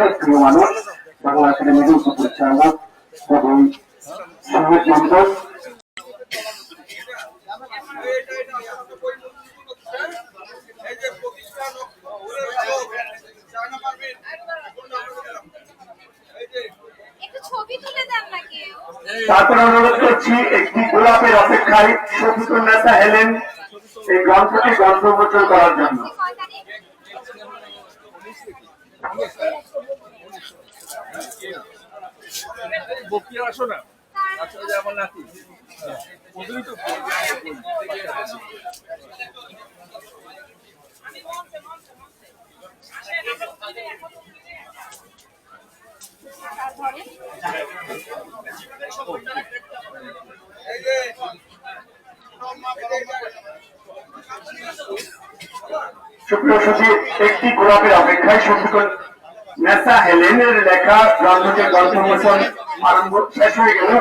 অনেক প্রিয় মানুষ বাংলা একাডেমির উপপরিচালক এবং না কেউ তারপর অনুরোধ করছি একটি গোলাপের অপেক্ষায় শফিকুল নেতা হেলেন এই গ্রন্থটি গ্রন্থ করার জন্য। আসো না? আচ্ছা এই যে সুপ্রিয় সচিব একটি গোলাপের অপেক্ষায় শফিকুল নেতা হেলেনের লেখা গ্রন্থটির গ্রন্থ উন্মোচন আরম্ভ শেষ হয়ে গেল।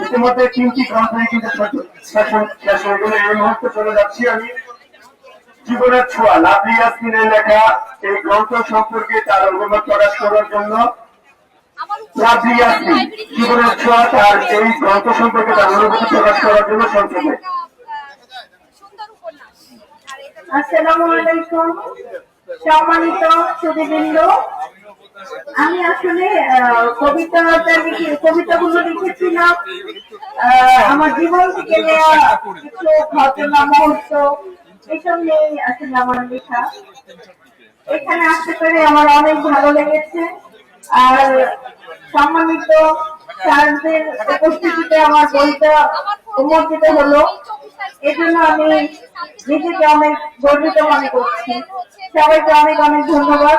ইতিমধ্যে তিনটি গ্রন্থই কিন্তু শেষ- হয়ে- গেল। এই মুহূর্তে চলে যাচ্ছি আমি জীবনের ছোঁয়া। লাভলি ইয়াসমিনের লেখা এই গ্রন্থ সম্পর্কে তার অভিমত প্রকাশ করার জন্য লাভলি ইয়াসমিন, জীবনের ছোঁয়া তার এই গ্রন্থ সম্পর্কে তার অনুভূতি প্রকাশ করার জন্য সংক্ষেপে আসসালামু আলাইকুম। সম্মানিত সুদীবৃন্দ আমি আসলে লিখে, কবিতাগুলো লিখেছিলাম। আমার জীবন থেকে নেওয়া কিছু ঘটনা, মুহূর্ত এসব নিয়ে আসলে আমার লেখা। এখানে আসতে পেরে আমার অনেক ভালো লেগেছে। আর সম্মানিত স্যারদের উপস্থিতিতে আমার বইটা উন্মোচিত হলো। এজন্য আমি নিজেকে অনেক গর্বিত মনে করছি। সবাইকে অনেক অনেক ধন্যবাদ।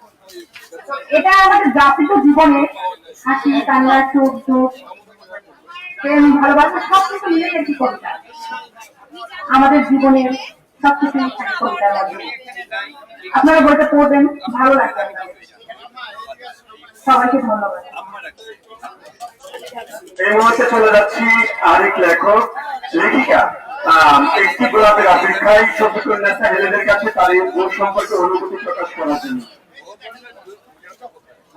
এটা আমাদের জাতিক জীবনে, হাসি, কান্না, সুখ, দুঃখ, প্রেম, ভালোবাসা, সবকিছু মিলে একটি কবিতা আমাদের জীবনের সবকিছু কবিতার মধ্যে আপনারা বইটা পড়বেন, ভালো লাগবে। সবাইকে ধন্যবাদ। এই মুহূর্তে চলে যাচ্ছি আরেক লেখক, লেখিকা। একটি গোলাপের অপেক্ষায় শফিকুল নেতা হেলেদের কাছে তার এই সম্পর্কে অনুভূতি প্রকাশ করার জন্য।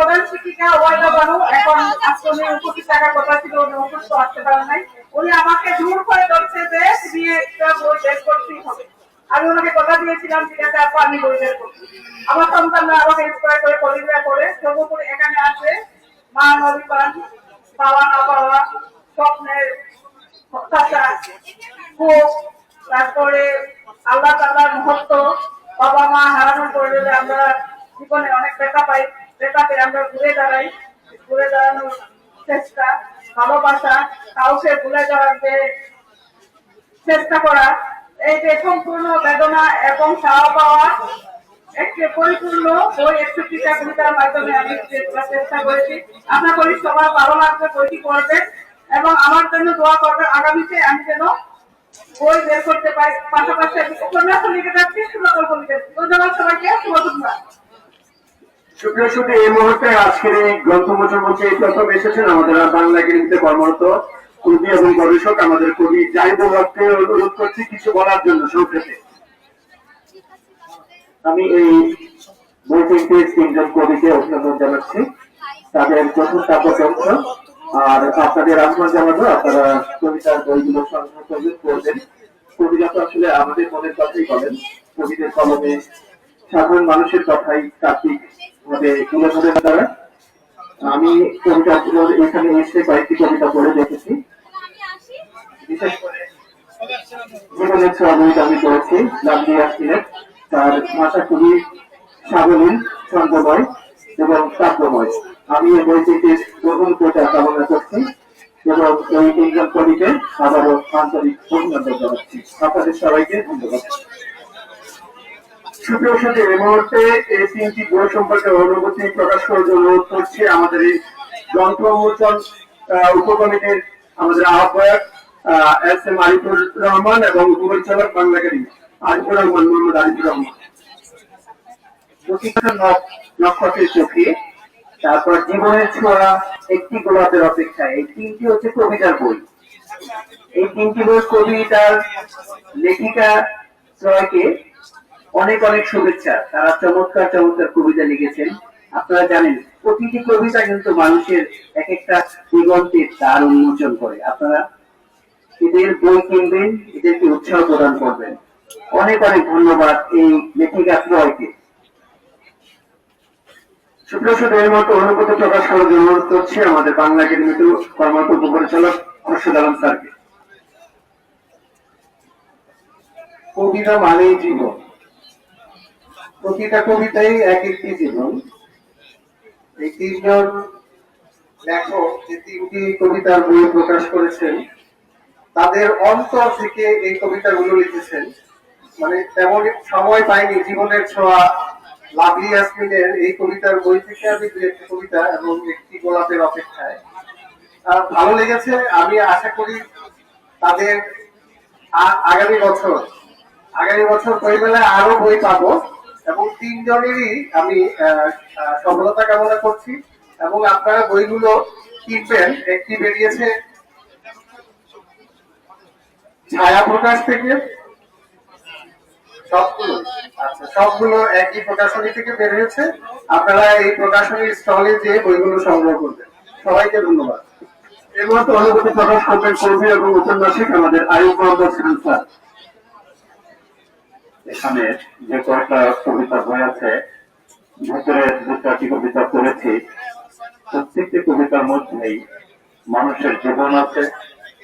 প্রধান শিক্ষিকা ওয়াইদা বানু এখন আজকে কোটি টাকা কথা ছিল, উনি অসুস্থ, আসতে পারেন নাই। উনি আমাকে দূর করে ধরছে যে তুমি একটা বই বের করতেই হবে। আমি ওনাকে কথা দিয়েছিলাম, ঠিক আছে, আপু, আমি বই বের করছি। আমার সন্তানরা আমাকে ইন্সপায়ার করে, কলিগরা করে সর্বোপরি এখানে আসে, মা নবী পান পাওয়া না পাওয়া স্বপ্নের হতাশা ক্ষোভ তারপরে আল্লাহ তাল্লাহর মহত্ব, বাবা মা হারানোর পরে আমরা জীবনে অনেক ব্যথা পাই। ব্যথা আমরা ঘুরে দাঁড়াই। ঘুরে দাঁড়ানোর চেষ্টা, ভালোবাসা, কাউকে ভুলে যাওয়ার চেষ্টা করা, এই যে সম্পূর্ণ বেদনা এবং চাওয়া পাওয়া, একটি পরিপূর্ণ বই একষট্টিটা কবিতার মাধ্যমে আমি চেষ্টা করেছি। আশা করি সবার ভালো লাগবে বইটি পড়বেন এবং আমার জন্য দোয়া করবেন আগামীতে আমি যেন বই বের করতে পারি পাশাপাশি উপন্যাস লিখে যাচ্ছি সুন্দর লিখে যাচ্ছি ধন্যবাদ সবাইকে। শুভ এই মুহূর্তে আজকের এই গ্রন্থ মোচন মঞ্চে এই প্রথম এসেছেন আমাদের বাংলা কর্মরত কবি এবং গবেষক আমাদের কবি অনুরোধ করছি কিছু বলার জন্য সংক্ষেপে। আমি এই তিনজন কবিকে অভিনন্দন জানাচ্ছি। তাদের প্রথম কাব্যগ্রন্থ আর আপনাদের আহ্বান জানাব, আপনারা কবিতার বইগুলো সংগ্রহ করবেন, পড়বেন। কবিরা তো আসলে আমাদের মনের কথাই বলেন। কবিদের কলমে সাধারণ মানুষের কথাই তাত্ত্বিক ভাবে তুলে তারা আমি কবিতাগুলো এখানে এসে কয়েকটি কবিতা পড়ে দেখেছি। বিশেষ করে জীবনের বইটা আমি করেছি লাভলি আসছিলেন তার ভাষা খুবই সাবলীল, ছন্দময় এবং কাব্যময়। আমি এই বইটিকে গ্রহণ করতে কামনা করছি এবং এই তিনজন কবিকে আবারও আন্তরিক অভিনন্দন জানাচ্ছি। আপনাদের সবাইকে ধন্যবাদ। সুপ্রিয় সাথে, এই মুহূর্তে এই তিনটি বই সম্পর্কে অনুভূতি প্রকাশ করার জন্য অনুরোধ করছি। আমাদের এই গ্রন্থ উন্মোচন উপকমিটির আমাদের আহ্বায়ক এস এম আরিফুর রহমান এবং উপপরিচালক বাংলা আরিফুর রহমান, মোহাম্মদ আরিফুর রহমান। নক্ষত্রের চোখে, তারপর জীবনের ছোঁয়া, একটি গোলাপের অপেক্ষায় এই তিনটি হচ্ছে কবিতার বই। এই তিনটি বই কবিতার লেখিকা ত্রয়কে অনেক অনেক শুভেচ্ছা। তারা চমৎকার চমৎকার কবিতা লিখেছেন। আপনারা জানেন, প্রতিটি কবিতা কিন্তু মানুষের এক একটা দিগন্তের দ্বার উন্মোচন করে। আপনারা এদের বই কিনবেন, এদেরকে উৎসাহ প্রদান করবেন। অনেক অনেক ধন্যবাদ এই লেখিকা ত্রয়কে। সুপ্রসাদ এর মতো অনুভূতি প্রকাশ করার জন্য অনুরোধ করছি আমাদের বাংলা একাডেমিতে কর্মরত উপপরিচালক অর্ষদ আলম স্যারকে। কবিতা মানেই জীবন। প্রতিটা কবিতাই এক একটি জীবন এই তিনজন লেখক যে তিনটি কবিতার বই প্রকাশ করেছেন, তাদের অন্তর থেকে এই কবিতাগুলো লিখেছেন। মানে তেমন সময় পাইনি, জীবনের ছোঁয়া। লাভলি ইয়াসমিনের এই কবিতার বই থেকে আমি দু একটি কবিতা এবং একটি গোলাপের অপেক্ষায়। ভালো লেগেছে, আমি আশা করি তাদের আগামী বছর আগামী বছর বইমেলায় আরও বই পাবো। এবং তিনজনেরই আমি সফলতা কামনা করছি। এবং আপনারা বইগুলো কিনবেন একটি বেরিয়েছে? ছায়া প্রকাশ থেকে? সবগুলো? আচ্ছা সবগুলো একই প্রকাশনী থেকে বের হয়েছে আপনারা এই প্রকাশনীর স্টলে যে বইগুলো সংগ্রহ করবেন। সবাইকে ধন্যবাদ। এর মতো অনুভূতি প্রকাশ করবেন কবি এবং উপন্যাসিক আমাদের আয়ুব মোহাম্মদ স্যার। এখানে যে কয়েকটা কবিতা বই আছে, ভেতরে দু চারটি কবিতা পড়েছি। প্রত্যেকটি কবিতার মধ্যেই মানুষের জীবন আছে,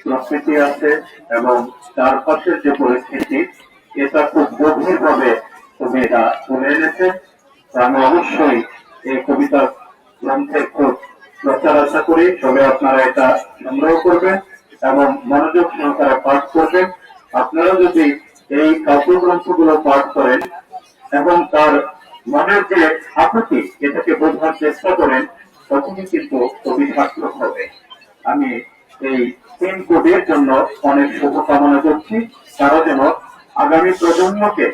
প্রকৃতি আছে এবং চারপাশের যে পরিস্থিতি, এটা খুব গভীর ভাবে কবিতা তুলে এনেছে। আমি অবশ্যই এই কবিতা গ্রন্থের খুব প্রচার আশা করি। তবে আপনারা এটা সংগ্রহ করবেন এবং মনোযোগ সহকারে পাঠ করবেন। আপনারা যদি এই কাব্যগ্রন্থগুলো পাঠ করেন এবং তার মনের যে আকুতি এটাকে বোঝার চেষ্টা করেন, তখনই কিন্তু কবি হবে। আমি এই তিন কবির জন্য অনেক শুভকামনা করছি। তারা যেন আগামী প্রজন্মকে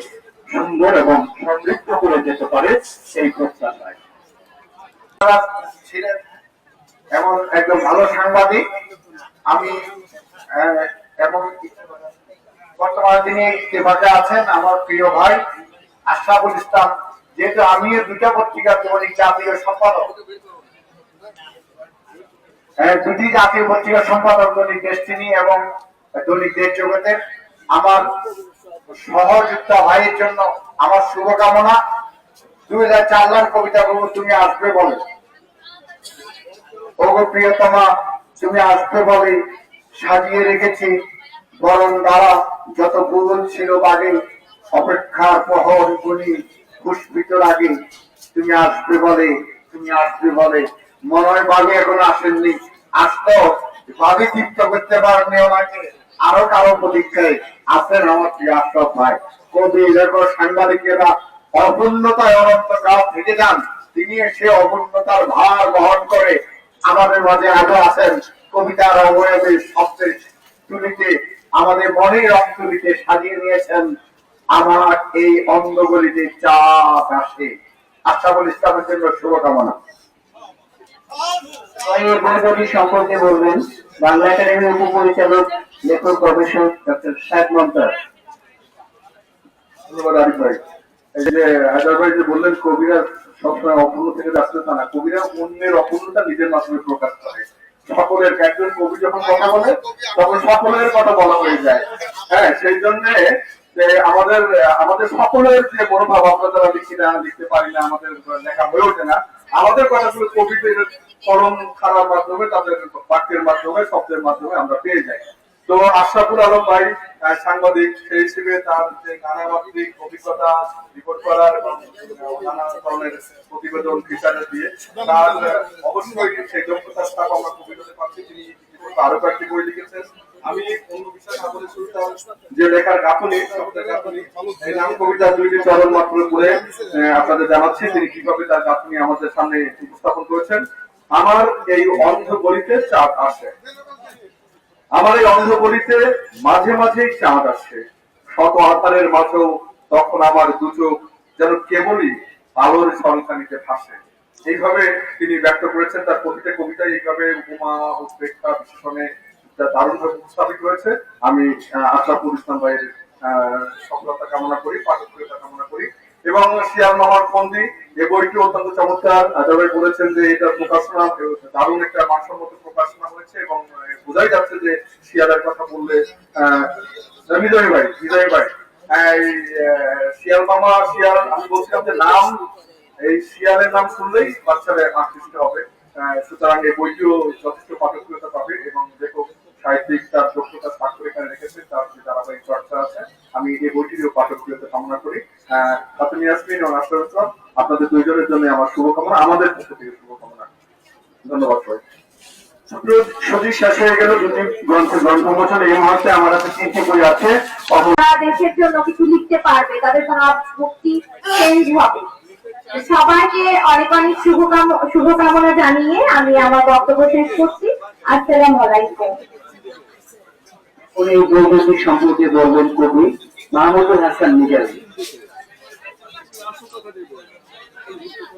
সুন্দর এবং সমৃদ্ধ করে যেতে পারে প্রত্যাশায়। তারা ছিলেন এমন একজন ভালো সাংবাদিক। আমি এবং বর্তমানে তিনি বিভাগে আছেন, আমার প্রিয় ভাই আশরাফুল ইসলাম। যেহেতু আমিও দুটা পত্রিকার দৈনিক জাতীয় সম্পাদক। দুটি জাতীয় পত্রিকার সম্পাদক দৈনিক ডেস্টিনি এবং দৈনিক দেশ জগতের। আমার সহযোগিতা ভাইয়ের জন্য আমার শুভকামনা। দুই হাজার চার লাখ কবিতা বলব তুমি আসবে বলে। ওগো প্রিয়তমা, তুমি আসবে বলে সাজিয়ে রেখেছি। বরং দ্বারা যত ভুল ছিল বাগে অপেক্ষার প্রহর গুলি পুষ্পিত আগে তুমি আসবে বলে, তুমি আসবে বলে মনে হয় বাগে এখন আসেননি, আসতো ভাবি তৃপ্ত করতে পারেননি ওনাকে আরও কারও প্রতীক্ষায় আছেন আমার প্রিয় আশ্রফ ভাই। কবি, লেখক, সাংবাদিকেরা অপূর্ণতায় অনন্ত কাল থেকে যান, তিনি সে অপূর্ণতার ভার বহন করে আমাদের মাঝে আজও আছেন। কবিতার অবয়বে সবচেয়ে তুলিতে আমাদের মনের তুলিতে সাজিয়ে নিয়েছেন। আমার এই অন্ধগলিতে চাপ আসে। আশাফুল ইসলামের জন্য শুভকামনা। সম্পর্কে বলবেন বাংলা একাডেমির উপপরিচালক লেখক গবেষক ডক্টর শাহেদ মমতাজ ধন্যবাদ আরিফ ভাই। এই যে হায়দার যে বললেন কবিরা সবসময় অপূর্ণ থেকে যাচ্ছে তা না। কবিরা অন্যের অপূর্ণতা নিজের মাধ্যমে প্রকাশ করে। সকলের একজন কবি যখন কথা বলে, তখন সকলের কথা বলা হয়ে যায়। হ্যাঁ সেই জন্য আমাদের আমাদের সকলের যে মনোভাব, আমরা যারা লিখি না, লিখতে পারি না, আমাদের লেখা হয়ে ওঠে না, আমাদের কথাগুলো কবিদের কলম খারার মাধ্যমে, তাদের বাক্যের মাধ্যমে, শব্দের মাধ্যমে আমরা পেয়ে যাই। তো আশরাফুল আলম ভাই সাংবাদিক, সেই হিসেবে তার যে নানামাত্রিক অভিজ্ঞতা রিপোর্ট করার এবং নানা ধরনের প্রতিবেদন ফিচারে দিয়ে তার অবশ্যই সেই দক্ষতার স্থাপ আমরা কবিতাতে পাচ্ছি তিনি ইতিমধ্যে আরও কয়েকটি বই লিখেছেন। আমি অন্য বিষয় না বলে শুরু যে লেখার গাঁথনি শব্দের গাঁথনি, এই নাম কবিতা দুইটি চরণ মাত্র করে আপনাদের জানাচ্ছি তিনি কীভাবে তার গাঁথনি আমাদের সামনে উপস্থাপন করেছেন। আমার এই অন্ধ গলিতে চাঁদ আসে। আমার এই অন্ধ গলিতে মাঝে মাঝেই চাঁদ আসে। শত আধারের মাঝেও তখন আমার দুচোখ যেন কেবলই আলোর সন্তানিতে ভাসে। এইভাবে তিনি ব্যক্ত করেছেন, তার প্রতিটা কবিতায় এইভাবে উপমা, উপেক্ষা, বিশেষণে দারুণ ভাবে উপস্থাপিত হয়েছে। আমি আশরাফুল ইসলাম ভাইয়ের সফলতা কামনা করি, পাঠকপ্রিয়তা কামনা করি। এবং শিয়াল মামার ফন্দি, এই বইটি অত্যন্ত চমৎকার। আজা ভাই বলেছেন যে এটা প্রকাশনা দারুণ একটা মানসম্মত প্রকাশনা হয়েছে এবং বোঝাই যাচ্ছে যে শিয়ালের কথা বললে বিজয় ভাই বিজয় ভাই শিয়াল মামা, শিয়াল, আমি বলছিলাম যে নাম, এই শিয়ালের নাম শুনলেই বাচ্চারা আকৃষ্ট হবে। সুতরাং এই বইটিও যথেষ্ট পাঠকপ্রিয়তা পাবে এবং লেখক, সাহিত্যিক তার দক্ষতা স্বাক্ষর এখানে রেখেছে তার যে ধারাবাহিক চর্চা আছে, আমি এই বইটিরও পাঠকপ্রিয়তা কামনা করি। ইয়াসমিন এবং আশরাফ ইসলাম আপনাদের দুইজনের জন্য আমার শুভকামনা আমাদের পক্ষ থেকে শুভকামনা। ধন্যবাদ সবাই সত্যি শেষ হয়ে গেল দুটি গ্রন্থের গ্রন্থ মোচন এই মুহূর্তে আমার হাতে তিনটি বই আছে। দেশের জন্য কিছু লিখতে পারবে তাদের ভাবমূর্তি চেঞ্জ হবে। সবাইকে অনেক অনেক শুভকাম শুভকামনা জানিয়ে আমি আমার বক্তব্য শেষ করছি। আসসালামু আলাইকুম। উনি সম্পর্কে বলবেন কবি মাহমুদুল হাসান নিজামী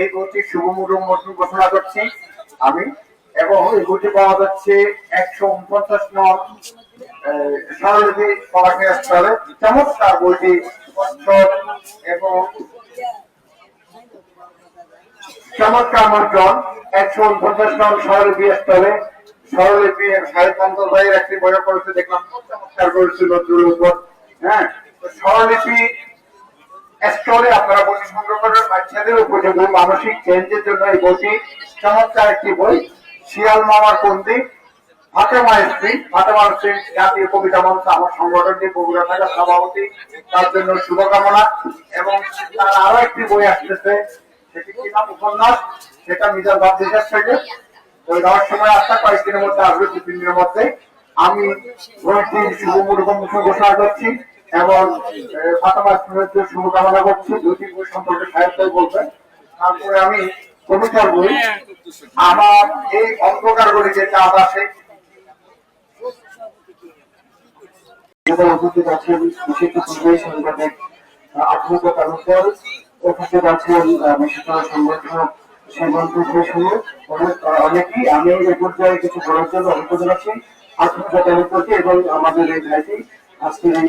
এই বইটি শুভ মুরুম মৌসুম ঘোষণা করছি আমি, এবং এই বইটি পাওয়া যাচ্ছে একশো উনপঞ্চাশ নং স্বরলিপি আসতে চমৎকার বইটি এবং চমৎকার মুদ্রণ একশো উনপঞ্চাশ নং স্বরলিপি হবে স্বরলিপি সাহিত্য ভাইয়ের একটি বই করেছে দেখলাম, চমৎকার করেছে নজরুলের উপর। হ্যাঁ স্বরলিপি স্টোরে আপনারা বইটি সংগ্রহ বাচ্চাদের উপযোগী মানসিক চেঞ্জের জন্য এই বইটি চমৎকার একটি বই। শিয়াল মামার ফাতেমা স্ত্রী ফাতেমা স্ত্রী জাতীয় কবিতা মঞ্চ। আমার সংগঠনটি বগুড়া থাকা সভাপতি। তার জন্য শুভকামনা। এবং তার আরও একটি বই আসতেছে। সেটি কি নাম? উপন্যাস। সেটা মিজান বাদ্দিসের থেকে। ওই দেওয়ার সময় আসা কয়েকদিনের মধ্যে আসবে দু তিন দিনের মধ্যে আমি বইটি শুভ ঘোষণা করছি। এবং ফাতেমা শুভকামনা করছি। দুটি বই সম্পর্কে সাহিত্য বলবেন। তারপরে আমি কবিতার বই। আমার এই অন্ধকার গলিতে চাঁদ আসে পর্যায়ে কিছু বলার জন্য এবং আমাদের এই ভাইটি আজকের এই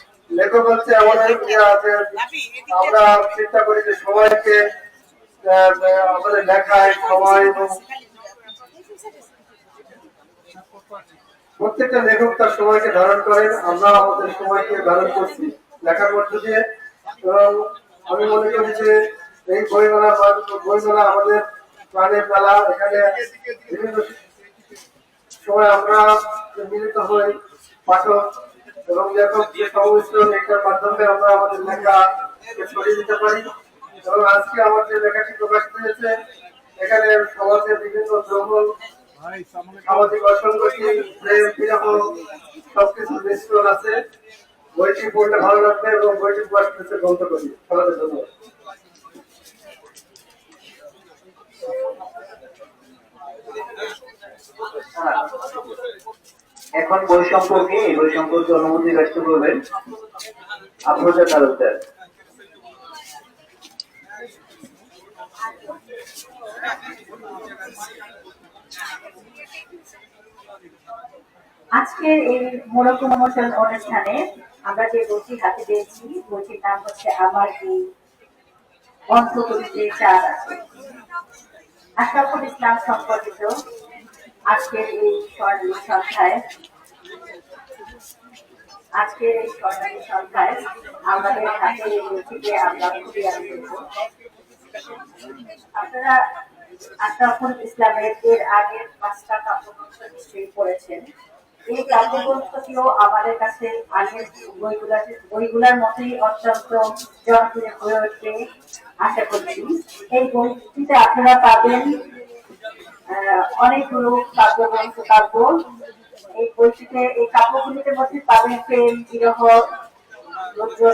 লেখক হচ্ছে এমন এক ইয়ে আছে আমরা চিন্তা করি যে সবাইকে আমাদের লেখায় সময় এবং প্রত্যেকটা লেখক তার সময়কে ধারণ করেন। আমরা আমাদের সময়কে ধারণ করছি লেখার মধ্য দিয়ে। এবং আমি মনে করি যে এই বইমেলা বইমেলা আমাদের প্রাণের মেলা এখানে বিভিন্ন সময় আমরা মিলিত হই পাঠক এবং লেখক যে সংমিশ্রণ এটার মাধ্যমে আমরা আমাদের লেখা ছড়িয়ে দিতে পারি। এবং আজকে আমাদের লেখাটি প্রকাশ পেয়েছে। এখানে সমাজের বিভিন্ন দ্রবণ সামাজিক অসংগতি প্রেম বিরহ সবকিছু মিশ্রণ আছে। বইটি পড়লে ভালো লাগবে এবং বইটি পড়তে গ্রন্থ করি। সবাইকে ধন্যবাদ। এখন বই সম্পর্কে এই বই সম্পর্কে অনুমতি ব্যক্ত করবেন? আফরোজা তালুকদার আজকের এই উন্মোচন অনুষ্ঠানে আমরা যে বইটি হাতে পেয়েছি, বইটির নাম হচ্ছে আমার এই অন্তর্গতিতে চার আছে। আশরাফুল ইসলাম সম্পর্কিত আজকের এই এই আমাদের হাতে আমরা খুবই আপনারা ইসলামের এর আগের পাঁচটা কাব্যগ্রন্থ নিশ্চয়ই পড়েছেন। এই কাব্যগ্রন্থটিও আমাদের কাছে আগের বইগুলার বইগুলার মতোই অত্যন্ত জনপ্রিয় হয়ে ওঠে, আশা করছি। এই বইটিতে আপনারা পাবেন অনেকগুলো কাব্যগ্রন্থ কাব্য এই বইটিতে, এই কাব্যগুলির মধ্যে পাবেন প্রেম, বিরহ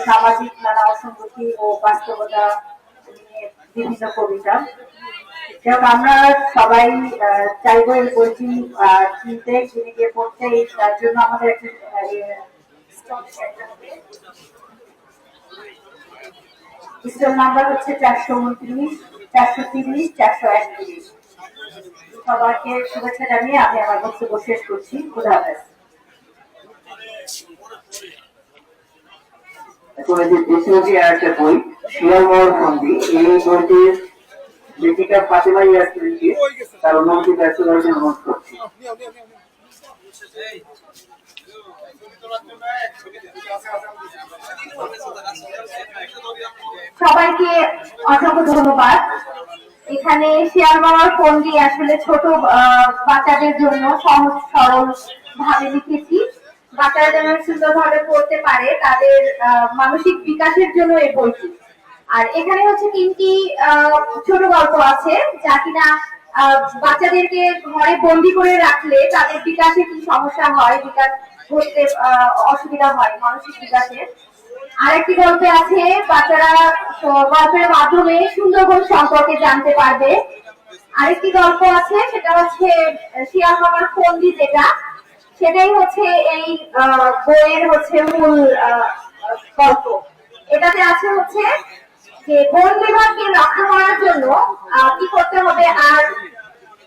সামাজিক নানা অসঙ্গতি ও বাস্তবতা বিভিন্ন কবিতা। যাক, আমরা সবাই চাইব এই বইটি কিনতে, কিনে গিয়ে পড়তে। তার জন্য আমাদের একটা হবে। স্টল নাম্বার হচ্ছে চারশো উনত্রিশ, চারশো তিরিশ, চারশো একত্রিশ। সবাইকে শুভেচ্ছা জানিয়ে আমি আমার বক্তব্য শেষ করছি। খুদা হাফেজ। এখন যে দেশমুখী আর একটা বই শিয়ালমহল ফন্দি। এই বইটির লেখিকা ফাতেমা ইয়াসমিনকে তার অনুমতি ব্যক্ত করার জন্য অনুরোধ করছি। সবাইকে অসংখ্য ধন্যবাদ। এখানে শেয়ার মামার ফোন দিয়ে আসলে ছোট বাচ্চাদের জন্য সহজ, সরল ভাবে লিখেছি। বাচ্চারা যেন সুন্দরভাবে পড়তে পারে, তাদের মানসিক বিকাশের জন্য এই বইটি। আর এখানে হচ্ছে তিনটি ছোট গল্প আছে, যা কিনা বাচ্চাদেরকে ঘরে বন্দি করে রাখলে তাদের বিকাশে কি সমস্যা হয়, বিকাশ ঘটতে অসুবিধা হয় মানসিক বিকাশে। আরেকটি গল্পে আছে বাচ্চারা গল্পের মাধ্যমে সুন্দরবন সম্পর্কে জানতে পারবে। আরেকটি গল্প আছে সেটা হচ্ছে আহ, শিয়াল মামার ফন্দি যেটা সেটাই হচ্ছে এই বইয়ের হচ্ছে মূল গল্প। এটাতে আছে হচ্ছে যে বন বিভাগকে রক্ষা করার জন্য কি করতে হবে আর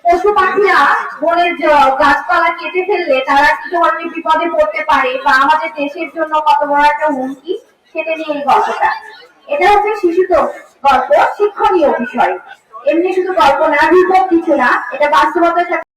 পশু পাখিরা বনের গাছপালা কেটে ফেললে তারা কি ধরনের বিপদে পড়তে পারে বা আমাদের দেশের জন্য কত বড় একটা হুমকি। সেটা নিয়ে এই গল্পটা। এটা হচ্ছে শিশুত গল্প, শিক্ষণীয় বিষয়। এমনি শুধু গল্প না বিপদ কিছু না, এটা বাস্তবতার সাথে